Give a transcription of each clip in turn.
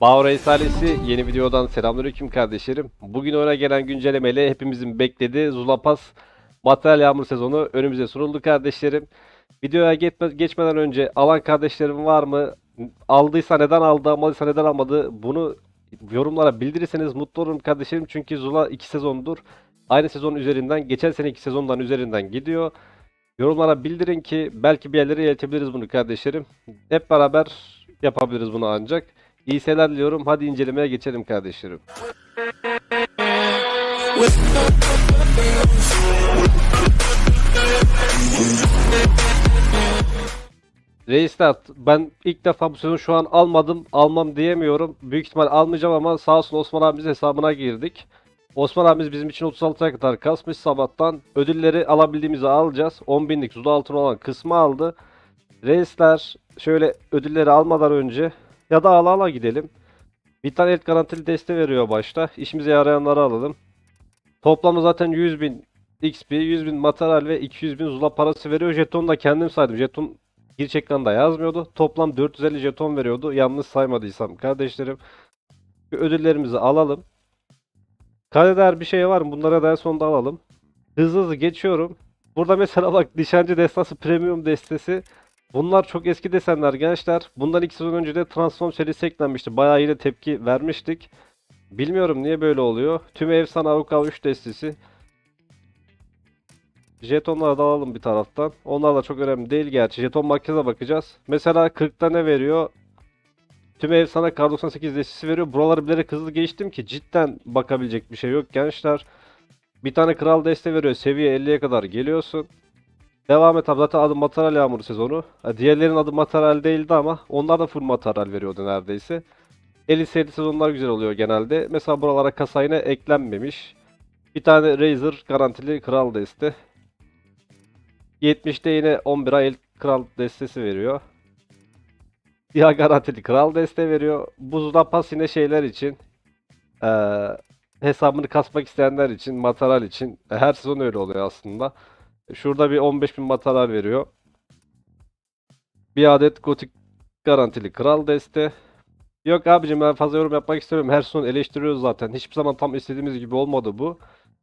Bağır Esalesi yeni videodan selamünaleyküm kardeşlerim. Bugün oyuna gelen güncellemeyle hepimizin beklediği Zulapas Materyal Yağmur sezonu önümüze sunuldu kardeşlerim. Videoya geçme- geçmeden önce alan kardeşlerim var mı? Aldıysa neden aldı, almadıysa neden almadı? Bunu yorumlara bildirirseniz mutlu olurum kardeşlerim. Çünkü Zula 2 sezondur. Aynı sezon üzerinden, geçen seneki sezondan üzerinden gidiyor. Yorumlara bildirin ki belki bir yerlere iletebiliriz bunu kardeşlerim. Hep beraber yapabiliriz bunu ancak. İyi seyirler diliyorum. Hadi incelemeye geçelim kardeşlerim. Reisler ben ilk defa bu sezon şu an almadım almam diyemiyorum. Büyük ihtimal almayacağım ama sağ olsun Osman abimiz hesabına girdik. Osman abimiz bizim için 36'ya kadar kasmış sabahtan. Ödülleri alabildiğimizi alacağız. 10.000'lik Zuda altın olan kısmı aldı. Reisler şöyle ödülleri almadan önce ya da ala ala gidelim. Bir tane el garantili deste veriyor başta. İşimize yarayanları alalım. Toplamda zaten 100.000 XP, 100.000 materyal ve 200.000 Zula parası veriyor. Jetonu da kendim saydım. Jeton giriş ekranda yazmıyordu. Toplam 450 jeton veriyordu. Yanlış saymadıysam kardeşlerim. Ödüllerimizi alalım. Kaydeder bir şey var mı? Bunlara da en sonunda alalım. Hızlı hızlı geçiyorum. Burada mesela bak nişancı destası premium destesi. Bunlar çok eski desenler gençler. Bundan iki sezon önce de Transform serisi eklenmişti. Bayağı iyi de tepki vermiştik. Bilmiyorum niye böyle oluyor. Tüm efsane Avukav 3 destesi. Jetonları da alalım bir taraftan. Onlar da çok önemli değil gerçi. Jeton makinede bakacağız. Mesela 40'ta ne veriyor? Tüm efsane Kar 98 destesi veriyor. Buraları bilerek hızlı geçtim ki cidden bakabilecek bir şey yok gençler. Bir tane kral deste veriyor. Seviye 50'ye kadar geliyorsun. Devam et abi. Zaten adı materyal yağmuru sezonu. Diğerlerin adı materyal değildi ama onlar da full materyal veriyordu neredeyse. 50 seri sezonlar güzel oluyor genelde. Mesela buralara kasa yine eklenmemiş. Bir tane Razer garantili kral deste. 70'te yine 11 ay kral destesi veriyor. Ya garantili kral deste veriyor. Buzda pas yine şeyler için. eee, hesabını kasmak isteyenler için, materyal için. Her sezon öyle oluyor aslında. Şurada bir 15.000 materyal veriyor. Bir adet gotik garantili kral deste. Yok abicim ben fazla yorum yapmak istemiyorum. Her sezon eleştiriyoruz zaten. Hiçbir zaman tam istediğimiz gibi olmadı bu.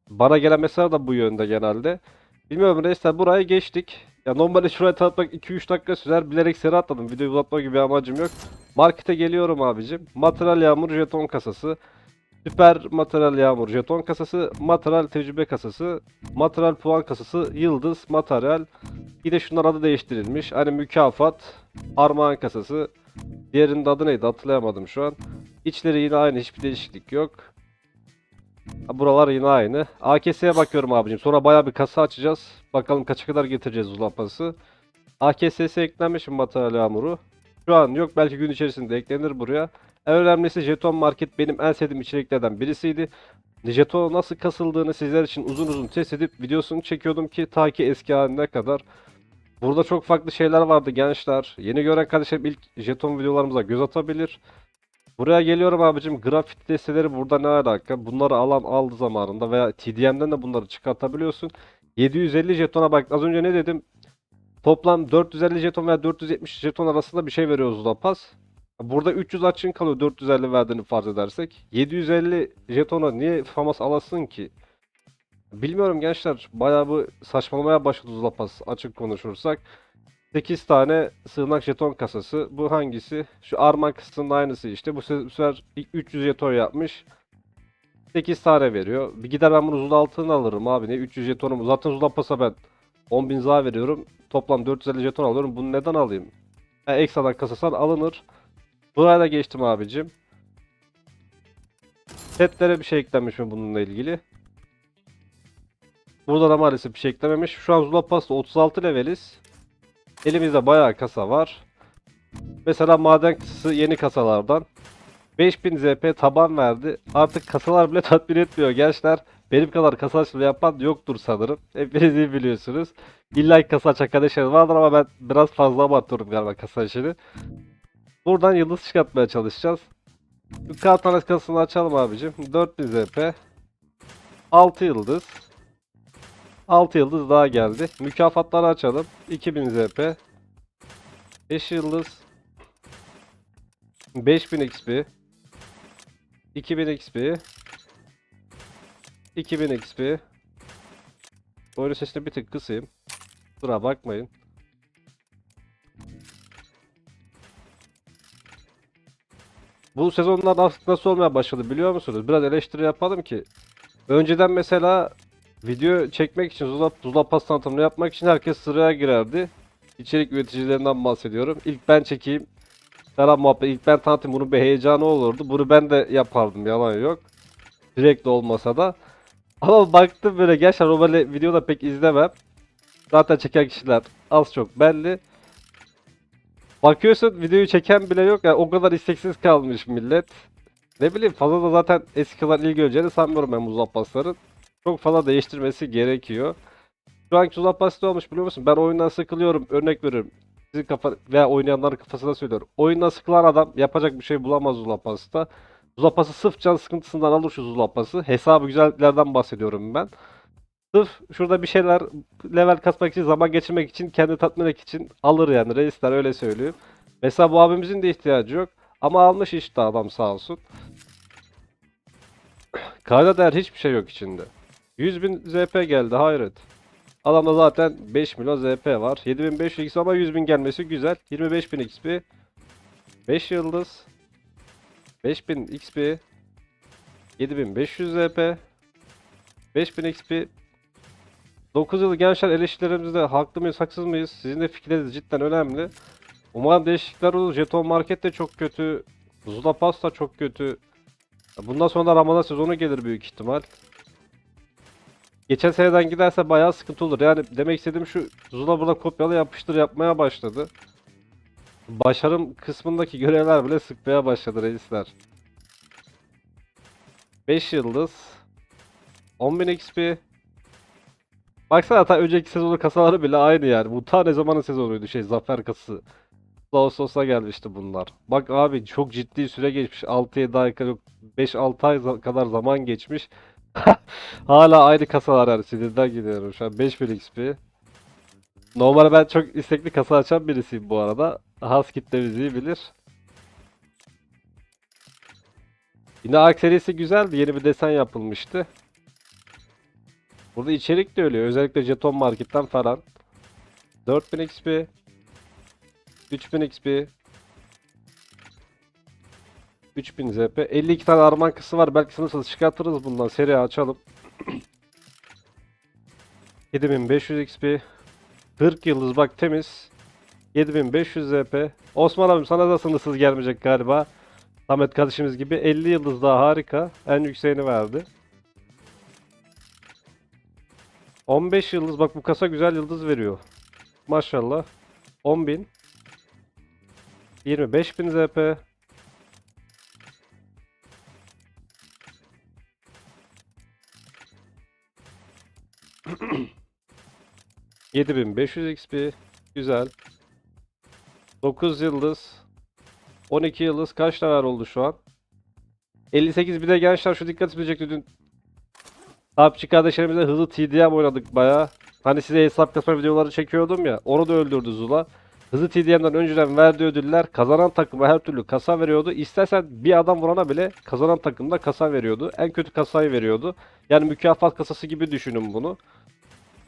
Bana gelen mesaj da bu yönde genelde. Bilmiyorum reisler buraya geçtik. Ya normalde şuraya tanıtmak 2-3 dakika sürer. Bilerek seri atladım. Videoyu uzatma gibi bir amacım yok. Markete geliyorum abicim. Materyal yağmur jeton kasası. Süper materyal yağmur jeton kasası. Materyal tecrübe kasası. Materyal puan kasası. Yıldız materyal. Bir de şunlar adı değiştirilmiş. Hani mükafat. Armağan kasası. Diğerinin adı neydi hatırlayamadım şu an. İçleri yine aynı. Hiçbir değişiklik yok. Buralar yine aynı. AKS'ye bakıyorum abicim. Sonra bayağı bir kasa açacağız. Bakalım kaça kadar getireceğiz uzatması. AKS'si eklenmiş mi materyal yağmuru? Şu an yok. Belki gün içerisinde eklenir buraya. En önemlisi jeton market benim en sevdiğim içeriklerden birisiydi. Jeton nasıl kasıldığını sizler için uzun uzun test edip videosunu çekiyordum ki ta ki eski haline kadar. Burada çok farklı şeyler vardı gençler. Yeni gören kardeşlerim ilk jeton videolarımıza göz atabilir. Buraya geliyorum abicim. Grafit desteleri burada ne alaka? Bunları alan aldı zamanında veya TDM'den de bunları çıkartabiliyorsun. 750 jetona bak az önce ne dedim? Toplam 450 jeton veya 470 jeton arasında bir şey veriyoruz Zula Pass. Burada 300 açın kalıyor 450 verdiğini farz edersek. 750 jetona niye famas alasın ki? Bilmiyorum gençler. Bayağı bu saçmalamaya başladı Zula Pass açık konuşursak. 8 tane sığınak jeton kasası. Bu hangisi? Şu Arman kısmının aynısı işte. Bu se- bu sefer ilk 300 jeton yapmış. 8 tane veriyor. Bir gider ben bunu Zula altına alırım abi. Ne 300 jetonum. Zaten Zula ben 10.000 za veriyorum. Toplam 450 jeton alıyorum. Bunu neden alayım? Ha, ekstradan kasasan alınır. Buraya da geçtim abicim. Setlere bir şey eklenmiş mi bununla ilgili? Burada da maalesef bir şey eklememiş. Şu an Zula Pass'ta 36 leveliz. Elimizde bayağı kasa var. Mesela maden kasası yeni kasalardan. 5000 ZP taban verdi. Artık kasalar bile tatmin etmiyor gençler. Benim kadar kasa açılımı yapan yoktur sanırım. Hepiniz iyi biliyorsunuz. İlla kasa açan arkadaşlar vardır ama ben biraz fazla abartıyorum galiba kasa işini. Buradan yıldız çıkartmaya çalışacağız. Kart tanesi kasasını açalım abicim. 4000 ZP. 6 yıldız. 6 yıldız daha geldi. Mükafatları açalım. 2000 ZP. 5 yıldız. 5000 XP. 2000 XP. 2000 XP. Oyun sesini bir tık kısayım. Kusura bakmayın. Bu sezonlar artık nasıl olmaya başladı biliyor musunuz? Biraz eleştiri yapalım ki. Önceden mesela video çekmek için Zula, Zula Pass tanıtımını yapmak için herkes sıraya girerdi. İçerik üreticilerinden bahsediyorum. İlk ben çekeyim. Selam muhabbet. İlk ben tanıtayım. Bunun bir heyecanı olurdu. Bunu ben de yapardım. Yalan yok. Direkt olmasa da. Ama baktım böyle gerçekten o böyle videoda pek izlemem. Zaten çeken kişiler az çok belli. Bakıyorsun videoyu çeken bile yok. Yani o kadar isteksiz kalmış millet. Ne bileyim fazla da zaten eski kadar ilgi göreceğini sanmıyorum ben Muzappasların. Çok fazla değiştirmesi gerekiyor. Şu anki Muzappas'ta olmuş biliyor musun? Ben oyundan sıkılıyorum. Örnek veriyorum. Sizin kafa veya oynayanların kafasına söylüyorum. Oyundan sıkılan adam yapacak bir şey bulamaz Zulapas'ta. Zulapas'ı sırf can sıkıntısından alır şu Zulapas'ı. Hesabı güzelliklerden bahsediyorum ben. Sırf şurada bir şeyler level kasmak için, zaman geçirmek için, kendi tatmin için alır yani. Reisler öyle söylüyor. Mesela bu abimizin de ihtiyacı yok. Ama almış işte adam sağ olsun. Kayda değer hiçbir şey yok içinde. 100.000 ZP geldi hayret. Adamda zaten 5 milyon ZP var. 7500 XP ama 100.000 gelmesi güzel. 25.000 XP. 5 yıldız. 5000 XP. 7500 ZP. 5000 XP. 9 yıl gençler eleştirilerimizde haklı mıyız haksız mıyız? Sizin de fikirleriniz cidden önemli. Umarım değişiklikler olur. Jeton Market de çok kötü. Zula Pass da çok kötü. Bundan sonra da Ramazan sezonu gelir büyük ihtimal. Geçen seneden giderse bayağı sıkıntı olur. Yani demek istediğim şu Zula burada kopyala yapıştır yapmaya başladı. Başarım kısmındaki görevler bile sıkmaya başladı reisler. 5 yıldız. 10.000 XP. Baksana hatta önceki sezonun kasaları bile aynı yani. Bu ta ne zamanın sezonuydu şey zafer kasası. Ağustos'a gelmişti bunlar. Bak abi çok ciddi süre geçmiş. 6-7 ay yok 5-6 ay kadar zaman geçmiş. Hala aynı kasalar yani sinirden gidiyorum şu an 5000 XP. Normalde ben çok istekli kasa açan birisiyim bu arada. Has kitlemizi bilir. Yine Ark serisi güzeldi. Yeni bir desen yapılmıştı. Burada içerik de öyle. Özellikle jeton marketten falan. 4000 XP. 3000 XP. 3000 ZP. 52 tane arman kısı var. Belki sınırsız çıkartırız bundan. Seri açalım. 7500 XP. 40 yıldız bak temiz. 7500 ZP. Osman abim sana da sınırsız gelmeyecek galiba. Samet kardeşimiz gibi 50 yıldız daha harika. En yükseğini verdi. 15 yıldız bak bu kasa güzel yıldız veriyor. Maşallah. 10.000 25.000 ZP. ...7500 XP... ...güzel... ...9 yıldız... ...12 yıldız kaç tane oldu şu an? 58 bir de gençler şu dikkat edecekti dün... PUBG kardeşlerimizle hızlı TDM oynadık baya. Hani size hesap kasma videoları çekiyordum ya. Onu da öldürdü Zula. Hızlı TDM'den önceden verdiği ödüller kazanan takıma her türlü kasa veriyordu. İstersen bir adam vurana bile kazanan takımda kasa veriyordu. En kötü kasayı veriyordu. Yani mükafat kasası gibi düşünün bunu.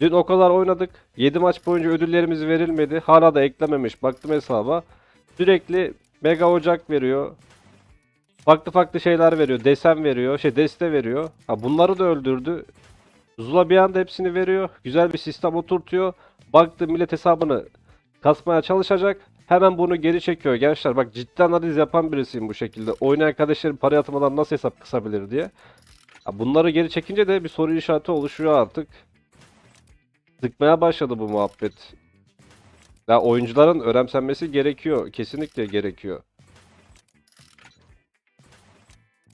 Dün o kadar oynadık. 7 maç boyunca ödüllerimiz verilmedi. Hala da eklememiş. Baktım hesaba. Sürekli mega ocak veriyor. Farklı farklı şeyler veriyor. Desen veriyor. Şey deste veriyor. Ha bunları da öldürdü. Zula bir anda hepsini veriyor. Güzel bir sistem oturtuyor. Baktı millet hesabını kasmaya çalışacak. Hemen bunu geri çekiyor gençler. Bak ciddi analiz yapan birisiyim bu şekilde. Oynayan kardeşlerim para yatırmadan nasıl hesap kısabilir diye. Ha bunları geri çekince de bir soru işareti oluşuyor artık. Sıkmaya başladı bu muhabbet. Ya oyuncuların önemsenmesi gerekiyor. Kesinlikle gerekiyor.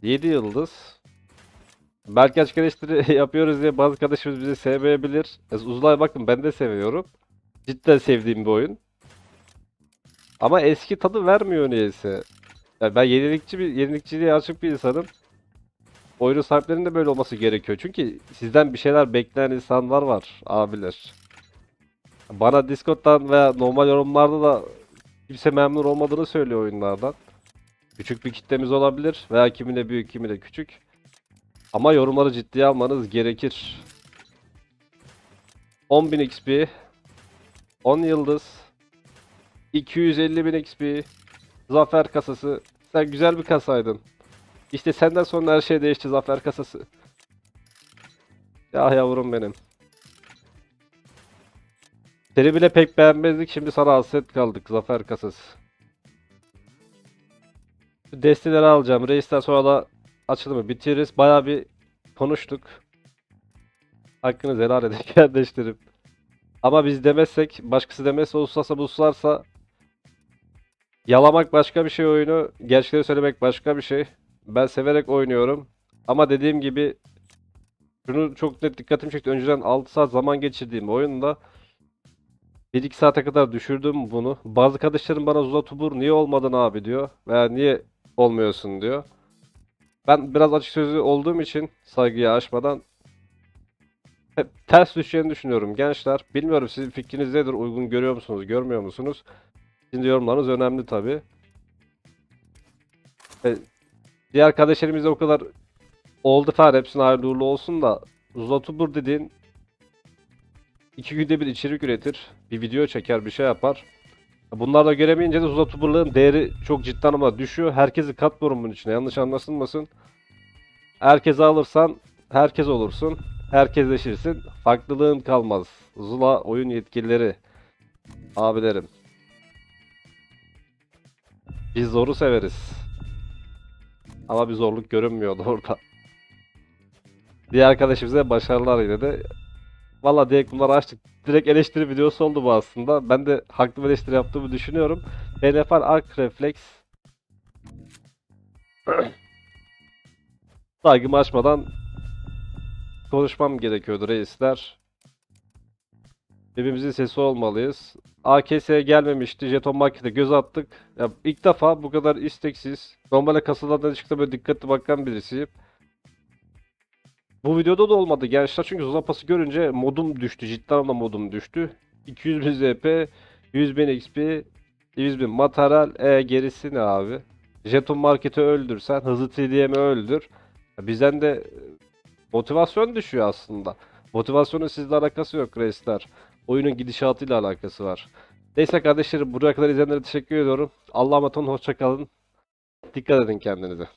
7 yıldız. Belki açık eleştiri yapıyoruz diye bazı arkadaşımız bizi sevmeyebilir. Uzulay bakın ben de seviyorum. Cidden sevdiğim bir oyun. Ama eski tadı vermiyor niyeyse. Yani ben yenilikçi bir yenilikçiliğe açık bir insanım. Oyunun sahiplerinin de böyle olması gerekiyor. Çünkü sizden bir şeyler bekleyen insanlar var abiler. Bana Discord'dan veya normal yorumlarda da kimse memnun olmadığını söylüyor oyunlardan. Küçük bir kitlemiz olabilir veya kimi de büyük kimi de küçük. Ama yorumları ciddiye almanız gerekir. 10.000 XP 10 yıldız 250.000 XP Zafer kasası Sen güzel bir kasaydın. İşte senden sonra her şey değişti Zafer kasası. Ya yavrum benim. Seni bile pek beğenmezdik şimdi sana hasret kaldık Zafer kasası. Şu alacağım. Reis'ten sonra da açılımı bitiririz. Bayağı bir konuştuk. Hakkınızı helal edin kardeşlerim. Ama biz demezsek, başkası demezse, uluslarsa uluslarsa yalamak başka bir şey oyunu, gerçekleri söylemek başka bir şey. Ben severek oynuyorum. Ama dediğim gibi şunu çok net dikkatimi çekti. Önceden 6 saat zaman geçirdiğim oyunda 1-2 saate kadar düşürdüm bunu. Bazı kardeşlerim bana Zula Tubur niye olmadın abi diyor. Veya niye olmuyorsun diyor. Ben biraz açık sözlü olduğum için saygıyı aşmadan hep ters düşeceğini düşünüyorum gençler. Bilmiyorum sizin fikriniz nedir? Uygun görüyor musunuz, görmüyor musunuz? Şimdi yorumlarınız önemli tabii. E, diğer kardeşlerimiz de o kadar oldu falan hepsine hayırlı uğurlu olsun da Zlatubur dediğin iki günde bir içerik üretir. Bir video çeker, bir şey yapar. Bunlar da göremeyince de Zlatubur'ların değeri çok ciddi anlamda düşüyor. Herkesi katmıyorum bunun içine. Yanlış anlaşılmasın. Herkese alırsan herkes olursun. Herkesleşirsin. Farklılığın kalmaz. Zula oyun yetkilileri. Abilerim. Biz zoru severiz. Ama bir zorluk görünmüyordu orada. Diğer arkadaşımıza başarılar yine de. Valla direkt bunları açtık. Direkt eleştiri videosu oldu bu aslında. Ben de haklı bir eleştiri yaptığımı düşünüyorum. BNFR Arc Reflex. Saygımı açmadan konuşmam gerekiyordu reisler. Birbirimizin sesi olmalıyız. AKS'ye gelmemişti. Jeton Market'e göz attık. Ya ilk defa bu kadar isteksiz. Normale kasalardan çıktı böyle dikkatli bakan birisiyim. Bu videoda da olmadı gençler çünkü Zula Pass'ı görünce modum düştü. Ciddi anlamda modum düştü. 200 bin ZP, 100 bin XP, 100 bin materyal. E gerisi ne abi? Jeton Market'i öldür sen. Hızlı TDM'i öldür. Bizden de motivasyon düşüyor aslında. Motivasyonun sizle alakası yok reisler. Oyunun gidişatıyla alakası var. Neyse kardeşlerim buraya kadar izleyenlere teşekkür ediyorum. Allah'a emanet olun. Hoşça kalın. Dikkat edin kendinize.